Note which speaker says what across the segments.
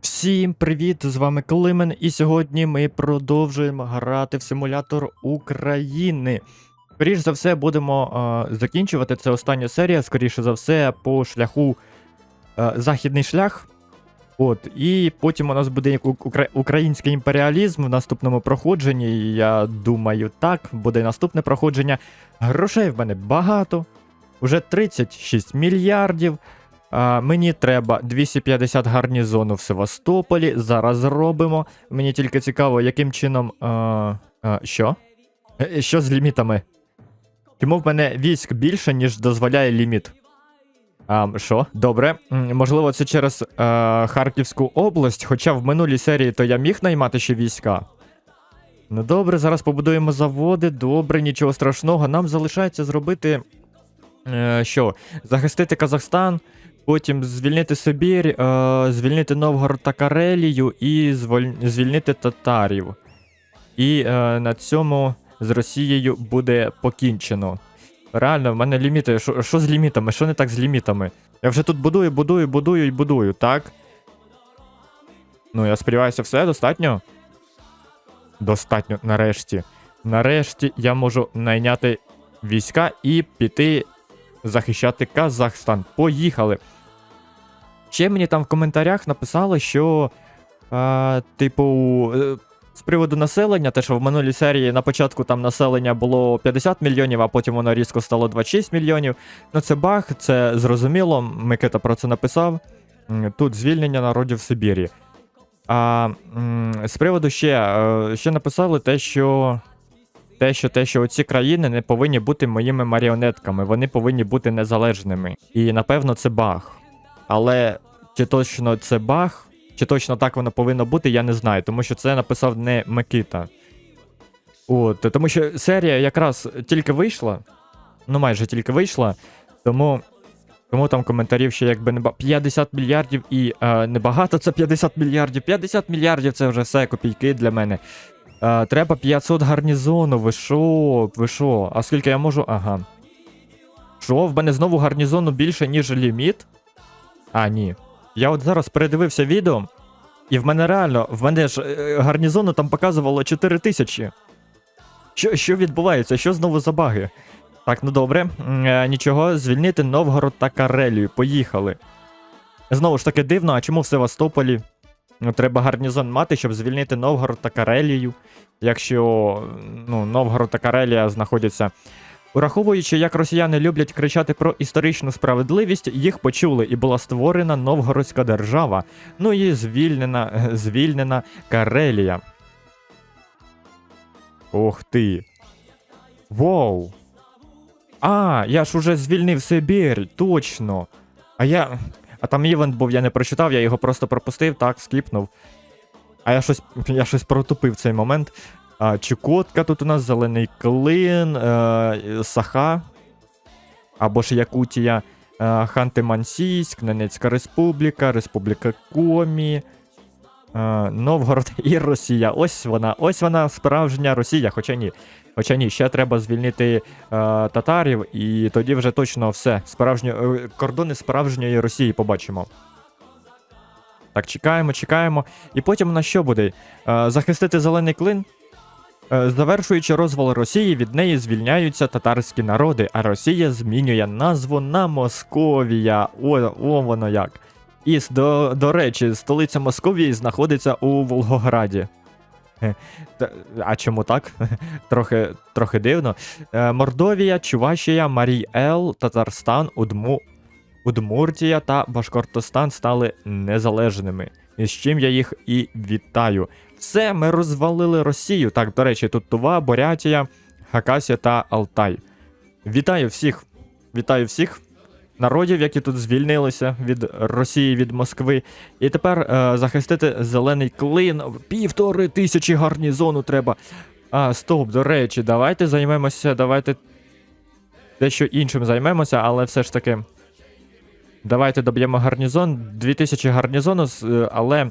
Speaker 1: Всім привіт! З вами Климен, і сьогодні ми продовжуємо грати в симулятор України. Скоріш за все, будемо е, закінчувати. Це остання серія, скоріше за все, по шляху е, Західний шлях. От, і потім у нас буде укра- український імперіалізм в наступному проходженні. Я думаю, так, буде наступне проходження. Грошей в мене багато. Уже 36 мільярдів. А, мені треба 250 гарнізону в Севастополі. Зараз зробимо. Мені тільки цікаво, яким чином. А, а, що? Е, Що з лімітами? Чому в мене військ більше, ніж дозволяє ліміт? А, що? Добре. Можливо, це через е, Харківську область, хоча в минулій серії то я міг наймати ще війська. Ну добре, зараз побудуємо заводи. Добре, нічого страшного. Нам залишається зробити. Е, що? Захистити Казахстан, потім звільнити Сибір, е, звільнити Новгород та Карелію і зволь- звільнити татарів. І е, на цьому з Росією буде покінчено. Реально, в мене ліміти. Що з лімітами? Що не так з лімітами? Я вже тут будую, будую, будую і будую, так? Ну, я сподіваюся, все достатньо? Достатньо, нарешті. Нарешті я можу найняти війська і піти захищати Казахстан. Поїхали. Ще мені там в коментарях написали, що, а, типу, е, з приводу населення, те, що в минулій серії на початку там населення було 50 мільйонів, а потім воно різко стало 26 мільйонів. Ну це баг, це зрозуміло. Микита про це написав. Тут звільнення народів Сибірі. А з приводу ще, е, ще написали те, що те, що те, що ці країни не повинні бути моїми маріонетками, вони повинні бути незалежними. І напевно це баг. Але чи точно це баг, чи точно так воно повинно бути, я не знаю, тому що це написав не Микита. От, тому що серія якраз тільки вийшла, ну майже тільки вийшла, тому. Тому там коментарів ще якби не ба- 50 мільярдів і е, небагато це 50 мільярдів. 50 мільярдів це вже все копійки для мене. Е, треба 500 гарнізону. Ви що? Ви що? А скільки я можу? Ага. Що? В мене знову гарнізону більше, ніж ліміт? А, ні. Я от зараз передивився відео, і в мене реально, в мене ж е, гарнізону там показувало 4 тисячі. Що, що відбувається? Що знову за баги? Так, ну добре. Е, нічого, звільнити Новгород та Карелію. Поїхали. Знову ж таки дивно, а чому в Севастополі? Ну, треба гарнізон мати, щоб звільнити Новгород та Карелію. Якщо ну, Новгород та Карелія знаходяться. Ураховуючи, як росіяни люблять кричати про історичну справедливість, їх почули і була створена Новгородська держава. Ну і звільнена, звільнена Карелія. Ох ти. Воу. А, я ж уже звільнив Сибір, точно. А я. А там івент був, я не прочитав, я його просто пропустив, так, скіпнув. А я щось я щось протупив цей момент. А, Чукотка тут у нас, Зелений Клин, е, Саха. Або ж Якутія, е, Ханти-Мансійськ, Ненецька Республіка, Республіка Комі. Е, Новгород і Росія. Ось вона, ось вона справжня Росія, хоча ні. Хоча ні, ще треба звільнити е, татарів, і тоді вже точно все. Справжньо, е, кордони справжньої Росії побачимо. Так, чекаємо, чекаємо. І потім на що буде? Е, захистити зелений клин. Е, завершуючи розвал Росії, від неї звільняються татарські народи, а Росія змінює назву на Московія. О, о воно як. І до, до речі, столиця Московії знаходиться у Волгограді. А чому так? трохи, трохи дивно. Е, Мордовія, Чувашія, Марій-Ел, Татарстан, Удму... Удмуртія та Башкортостан стали незалежними. З чим я їх і вітаю. Все, ми розвалили Росію. Так, до речі, тут Тува, Бурятія, Хакасія та Алтай. Вітаю всіх! Вітаю всіх народів, які тут звільнилися від Росії, від Москви. І тепер е, захистити зелений клин. Півтори тисячі гарнізону треба. А, стоп, до речі, давайте займемося, давайте дещо іншим займемося, але все ж таки. Давайте доб'ємо гарнізон. 2000 гарнізону, е, але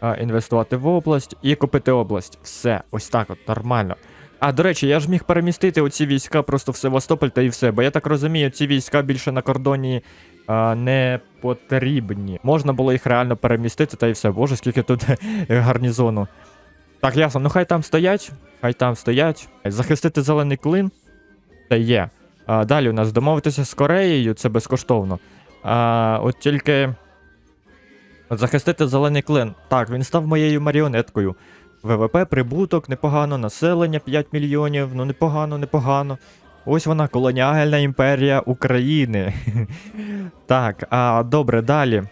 Speaker 1: а, інвестувати в область і купити область. Все, ось так от, нормально. А, до речі, я ж міг перемістити оці війська просто в Севастополь та і все. Бо я так розумію, ці війська більше на кордоні а, не потрібні. Можна було їх реально перемістити, та й все. Боже, скільки тут гарнізону. Так, ясно, ну хай там стоять, хай там стоять. Захистити зелений клин. Це є. А, далі у нас домовитися з Кореєю, це безкоштовно. А, от тільки. От захистити зелений клин. Так, він став моєю маріонеткою. ВВП, прибуток, непогано, населення 5 мільйонів, ну непогано, непогано. Ось вона, колоніальна імперія України. так, а добре, далі.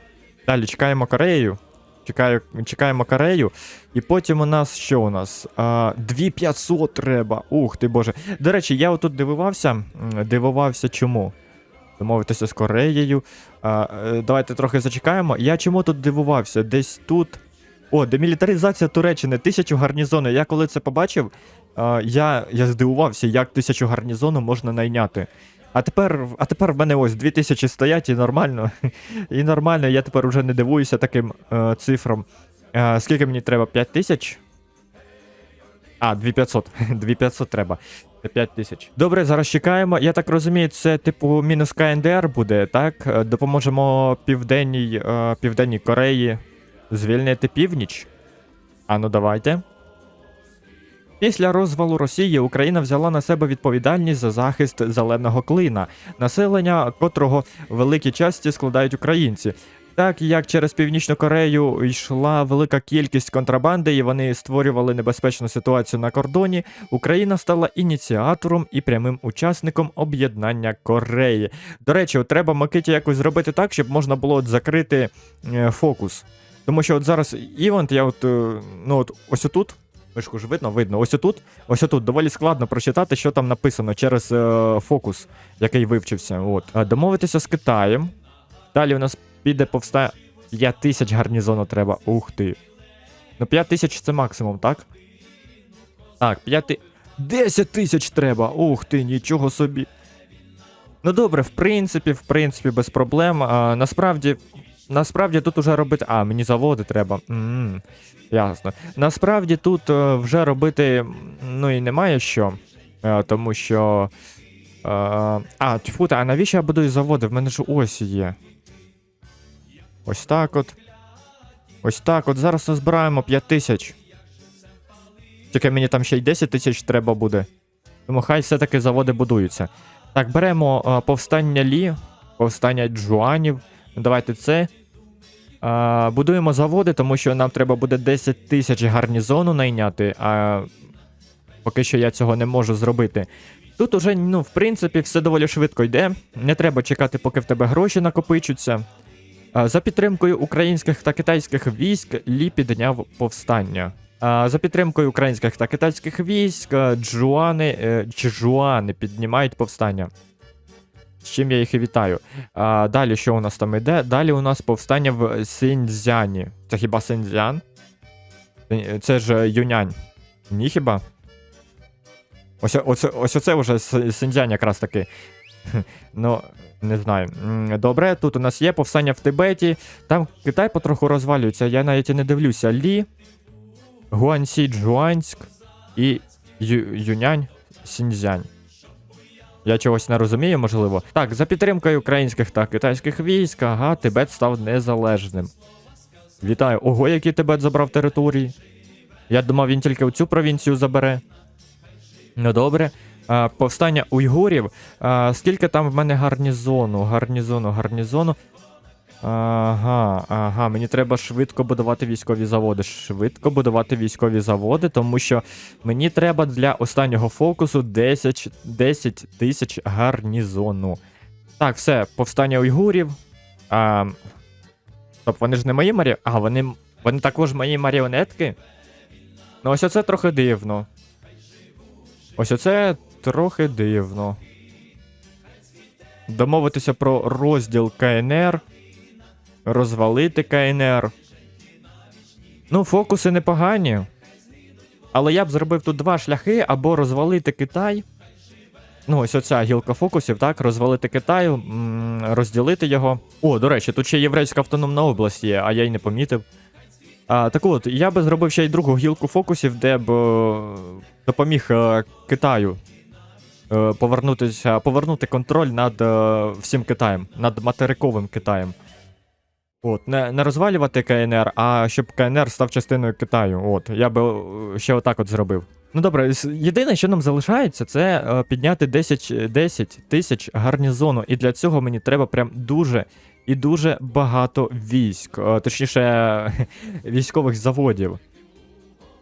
Speaker 1: Далі чекаємо Корею. Чекаю, чекаємо Корею. І потім у нас що у нас? А, 2500 треба. Ух ти боже. До речі, я отут дивувався. Дивувався чому? Домовитися з Кореєю. А, е, давайте трохи зачекаємо. Я чому тут дивувався? Десь тут. О, демілітаризація Туреччини, тисячу гарнізону. Я коли це побачив, я, я здивувався, як тисячу гарнізону можна найняти. А тепер, а тепер в мене ось 2000 стоять і нормально. І нормально, я тепер вже не дивуюся таким е, цифрам. Е, скільки мені треба? 5000? А, 2500. 2500 треба. Це 5000. Добре, зараз чекаємо. Я так розумію, це типу мінус КНДР буде, так? Е, Допоможемо південній, е, південній Кореї звільнити північ. А ну давайте. Після розвалу Росії Україна взяла на себе відповідальність за захист зеленого клина, населення котрого в великій часті складають українці. Так як через Північну Корею йшла велика кількість контрабанди, і вони створювали небезпечну ситуацію на кордоні, Україна стала ініціатором і прямим учасником об'єднання Кореї. До речі, треба Микиті якось зробити так, щоб можна було от закрити е, фокус. Тому що от зараз івент, я от, е, ну от ось отут, мишку ж видно, видно, ось отут, ось отут доволі складно прочитати, що там написано через е, фокус, який вивчився. От. Домовитися з Китаєм. Далі у нас піде повста 5 тисяч гарнізону треба. Ух ти. Ну 5 тисяч це максимум, так? Так, 5 ти... 10 тисяч треба! Ух ти, нічого собі. Ну добре, в принципі, в принципі, без проблем. А, насправді, насправді тут уже робити. А, мені заводи треба. м ясно. Насправді тут е, вже робити ну і немає що. Е, тому що. Е, а, тьфу, а навіщо я будую заводи? В мене ж ось є. Ось так от. Ось так от. Зараз назбираємо 5 тисяч. Тільки мені там ще й 10 тисяч треба буде. Тому хай все-таки заводи будуються. Так, беремо е, повстання Лі, повстання Джуанів. Ну, Давайте це. Е, будуємо заводи, тому що нам треба буде 10 тисяч гарнізону найняти, а поки що я цього не можу зробити. Тут уже, ну, в принципі, все доволі швидко йде. Не треба чекати, поки в тебе гроші накопичуться. За підтримкою українських та китайських військ Лі підняв повстання. За підтримкою українських та китайських військ е, джуани, е, джуани піднімають повстання. З чим я їх і вітаю. А, Далі що у нас там іде? Далі у нас повстання в Синьцзяні. Це хіба Синьцзян? Е, Це ж Юнянь. Ні хіба? Ось, ось, ось оце вже Синьцзянь якраз таки. Ну, не знаю. Добре, тут у нас є повстання в Тибеті. Там Китай потроху розвалюється, я навіть і не дивлюся. Лі, Гуансі, Джуанськ і Ю, Юнянь, Сіньцзянь. Я чогось не розумію, можливо. Так, за підтримкою українських та китайських військ, ага, Тибет став незалежним. Вітаю. Ого, який Тибет забрав території. Я думав, він тільки цю провінцію забере. Ну добре. Повстання уйгурів. Скільки там в мене гарнізону? Гарнізону, гарнізону. Ага, ага, мені треба швидко будувати військові заводи. Швидко будувати військові заводи, тому що мені треба для останнього фокусу 10 10 тисяч гарнізону. Так, все, повстання уйгурів. А, Стоп, вони ж не мої марі... А, вони, вони також мої маріонетки? Ну, ось оце трохи дивно. Ось оце трохи дивно. Домовитися про розділ КНР. Розвалити КНР. Ну, фокуси непогані. Але я б зробив тут два шляхи: або розвалити Китай. Ну, ось оця гілка фокусів, так, розвалити Китай, розділити його. О, до речі, тут ще єврейська автономна область є, а я й не помітив. А, так от, я би зробив ще й другу гілку фокусів, де б е, допоміг е, Китаю повернутися, повернути контроль над е, всім Китаєм, над материковим Китаєм. От, не, не розвалювати КНР, а щоб КНР став частиною Китаю. От, я би е, ще отак от зробив. Ну добре, єдине, що нам залишається, це е, підняти 10, 10 тисяч гарнізону. І для цього мені треба прям дуже і дуже багато військ, е, точніше, військових заводів.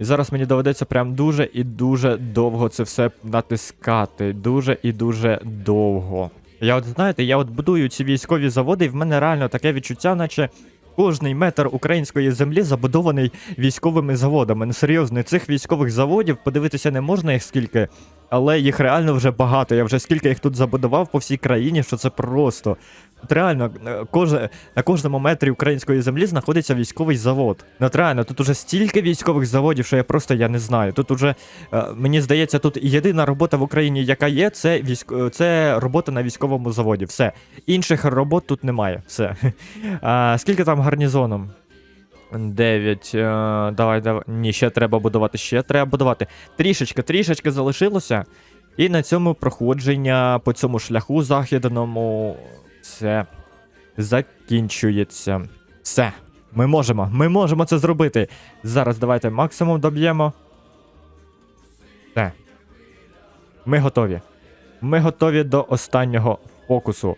Speaker 1: І зараз мені доведеться прям дуже і дуже довго це все натискати. Дуже і дуже довго. Я от знаєте, я от будую ці військові заводи, і в мене реально таке відчуття, наче кожний метр української землі забудований військовими заводами. Ну серйозно, цих військових заводів подивитися не можна їх скільки, але їх реально вже багато. Я вже скільки їх тут забудував по всій країні, що це просто. От реально, е, кожне, на кожному метрі української землі знаходиться військовий завод. Ну от реально, тут уже стільки військових заводів, що я просто я не знаю. Тут уже е, мені здається, тут єдина робота в Україні, яка є, це військ... е, це робота на військовому заводі. Все. Інших робот тут немає. Все. А, скільки там гарнізоном? 9. Е, давай, давай. Ні, ще треба будувати, ще треба будувати. Трішечки, трішечки залишилося. І на цьому проходження по цьому шляху західному все закінчується. Все. Ми можемо, ми можемо це зробити. Зараз давайте максимум доб'ємо. Все. Ми готові. Ми готові до останнього фокусу.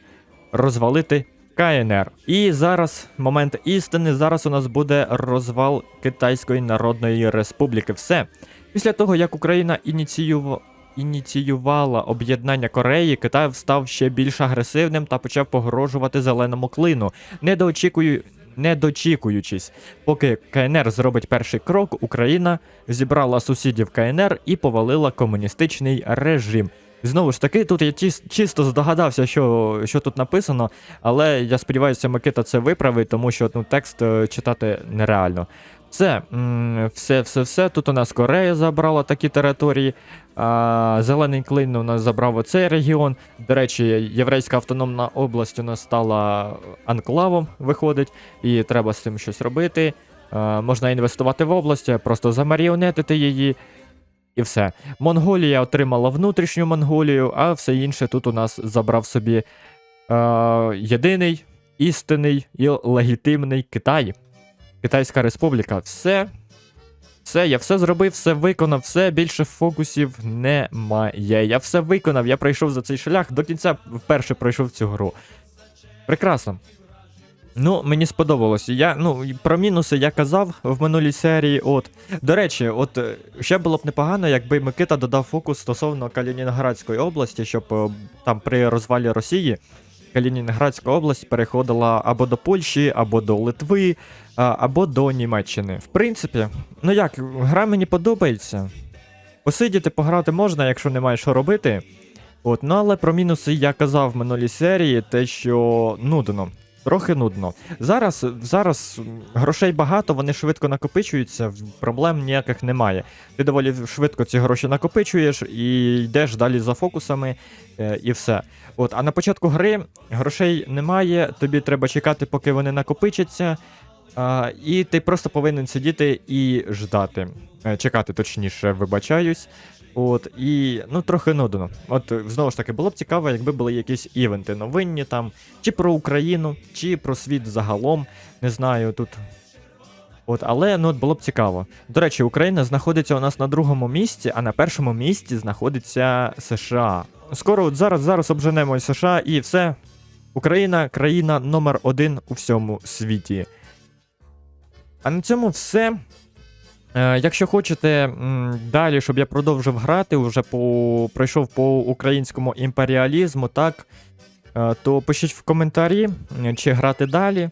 Speaker 1: Розвалити КНР. І зараз момент істини. Зараз у нас буде розвал Китайської Народної Республіки. Все. Після того, як Україна ініціювала. Ініціювала об'єднання Кореї, Китай став ще більш агресивним та почав погрожувати зеленому клину, не доочікую... не дочікуючись. Поки КНР зробить перший крок, Україна зібрала сусідів КНР і повалила комуністичний режим. Знову ж таки, тут я чисто здогадався, що, що тут написано, але я сподіваюся, Микита це виправить, тому що ну, текст е, читати нереально. Все, все, все, все. Тут у нас Корея забрала такі території. А, Зелений клин у нас забрав оцей регіон. До речі, Єврейська автономна область у нас стала анклавом, виходить, і треба з цим щось робити. А, можна інвестувати в область, просто замаріонетити її. І все. Монголія отримала внутрішню Монголію, а все інше тут у нас забрав собі е, єдиний, істинний і легітимний Китай. Китайська Республіка. Все. Все, я все зробив, все виконав, все більше фокусів немає. Я все виконав, я пройшов за цей шлях, до кінця вперше пройшов цю гру. Прекрасно. Ну, мені сподобалось. Я, ну, про мінуси я казав в минулій серії. От. До речі, от е, ще було б непогано, якби Микита додав фокус стосовно Калінінградської області, щоб е, там при розвалі Росії Калінінградська область переходила або до Польщі, або до Литви, або до Німеччини. В принципі, ну як, гра мені подобається. Посидіти, пограти можна, якщо немає що робити. От, ну але про мінуси я казав в минулій серії, те, що нудно. Трохи нудно. Зараз, зараз грошей багато, вони швидко накопичуються, проблем ніяких немає. Ти доволі швидко ці гроші накопичуєш і йдеш далі за фокусами, е, і все. От, а на початку гри грошей немає, тобі треба чекати, поки вони накопичаться. А, і ти просто повинен сидіти і ждати. Е, Чекати, точніше, вибачаюсь. От, і ну трохи нудно. От знову ж таки, було б цікаво, якби були якісь івенти новинні там, чи про Україну, чи про світ загалом. Не знаю, тут. От, але ну от було б цікаво. До речі, Україна знаходиться у нас на другому місці, а на першому місці знаходиться США. Скоро от зараз зараз обженемо США і все. Україна країна номер один у всьому світі. А на цьому все. Е, якщо хочете далі, щоб я продовжив грати, вже по пройшов по українському імперіалізму, так, е, то пишіть в коментарі, чи грати далі.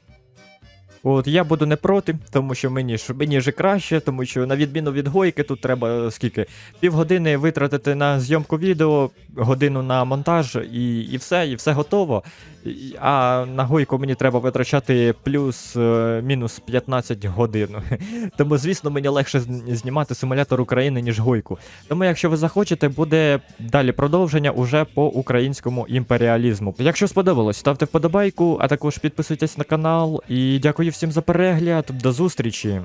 Speaker 1: От я буду не проти, тому що мені ж мені ж краще, тому що на відміну від гойки, тут треба е, скільки півгодини витратити на зйомку відео, годину на монтаж, і, і все, і все готово. А на гойку мені треба витрачати плюс-мінус 15 годин. Тому, звісно, мені легше знімати симулятор України, ніж гойку. Тому, якщо ви захочете, буде далі продовження уже по українському імперіалізму. Якщо сподобалось, ставте вподобайку, а також підписуйтесь на канал. І дякую всім за перегляд. До зустрічі!